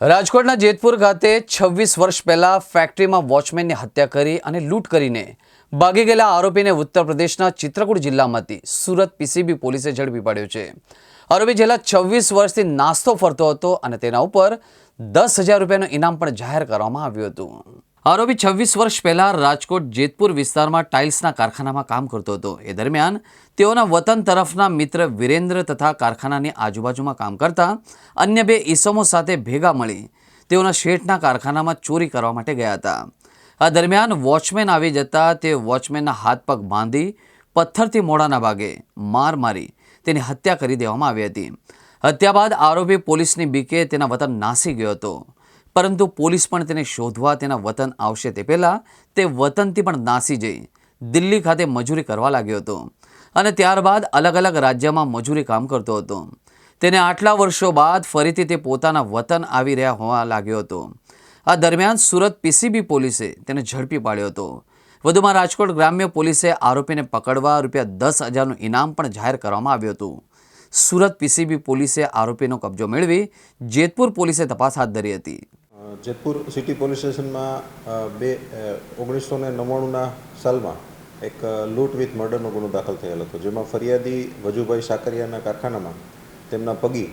રાજકોટના જેતપુર ખાતે છવ્વીસ વર્ષ પહેલા ફેક્ટરીમાં વોચમેનની હત્યા કરી અને લૂંટ કરીને ભાગી ગયેલા આરોપીને ઉત્તર પ્રદેશના ચિત્રકૂટ જિલ્લામાંથી સુરત પીસીબી પોલીસે ઝડપી પાડ્યો છે. આરોપી છેલ્લા છવ્વીસ વર્ષથી નાસ્તો ફરતો હતો અને તેના ઉપર દસ હજાર રૂપિયાનું ઇનામ પણ જાહેર કરવામાં આવ્યું હતું. આરોપી છવ્વીસ વર્ષ પહેલાં રાજકોટ જેતપુર વિસ્તારમાં ટાઇલ્સના કારખાનામાં કામ કરતો હતો. એ દરમિયાન તેઓના વતન તરફના મિત્ર વિરેન્દ્ર તથા કારખાનાની આજુબાજુમાં કામ કરતા અન્ય બે ઈસમો સાથે ભેગા મળી તેઓના શેઠના કારખાનામાં ચોરી કરવા માટે ગયા હતા. આ દરમિયાન વોચમેન આવી જતા તે વોચમેનના હાથ પગ બાંધી પથ્થરથી મોડાના ભાગે માર મારી તેની હત્યા કરી દેવામાં આવી હતી. હત્યા બાદ આરોપી પોલીસની બીકે તેના વતન નાસી ગયો હતો. પરંતુ પોલીસ પણ તેને શોધવા તેના વતન આવશે તે પહેલાં તે વતનથી પણ નાસી જઈ દિલ્હી ખાતે મજૂરી કરવા લાગ્યો હતો અને ત્યારબાદ અલગ અલગ રાજ્યમાં મજૂરી કામ કરતો હતો. તેને આટલા વર્ષો બાદ ફરીથી તે પોતાના વતન આવી રહ્યા હોવા લાગ્યો હતો. આ દરમિયાન સુરત પીસીબી પોલીસે તેને ઝડપી પાડ્યો હતો. વધુમાં રાજકોટ ગ્રામ્ય પોલીસે આરોપીને પકડવા રૂપિયા દસ હજારનું ઇનામ પણ જાહેર કરવામાં આવ્યું હતું. સુરત પીસીબી પોલીસે આરોપીનો કબજો મેળવી જેતપુર પોલીસે તપાસ હાથ ધરી હતી. જેતપુર સિટી પોલીસ સ્ટેશનમાં બે ઓગણીસો ને નવ્વાણુંના સાલમાં એક લૂંટ વિથ મર્ડરનો ગુનો દાખલ થયેલ હતો. જેમાં ફરિયાદી વજુભાઈ સાકરિયાના કારખાનામાં તેમના પગી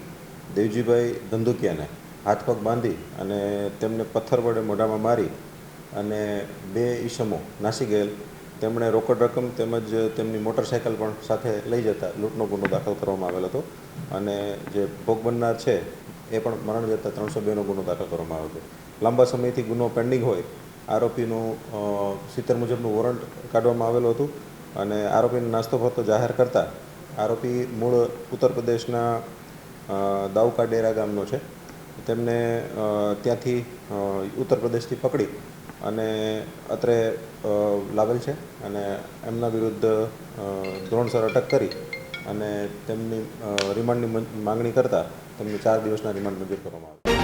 દેવજીભાઈ ધંધુકિયાને હાથ પગ બાંધી અને તેમને પથ્થર વડે મોઢામાં મારી અને બે ઈસમો નાસી ગયેલ. તેમણે રોકડ રકમ તેમજ તેમની મોટરસાયકલ પણ સાથે લઈ જતા લૂંટનો ગુનો દાખલ કરવામાં આવેલ હતો. અને જે ભોગ બનનાર છે એ પણ મરણ જતા ત્રણસો બેનો ગુનો દાખલ કરવામાં આવ્યો હતો લાંબા સમયથી ગુનો પેન્ડિંગ હોય, આરોપીનું સિત્તેર મુજબનું વોરંટ કાઢવામાં આવેલું હતું અને આરોપીને નાસ્તો ફરતો જાહેર કરતા આરોપી મૂળ ઉત્તર પ્રદેશના દાઉકા ડેરા ગામનો છે. તેમને ત્યાંથી ઉત્તર પ્રદેશથી પકડી અને અત્રે લાવેલ છે અને એમના વિરુદ્ધ ધોરણસર અટક કરી અને તેમની રિમાન્ડની માંગણી કરતાં તેમને ચાર દિવસના રિમાન્ડ મંજૂર કરવામાં આવે.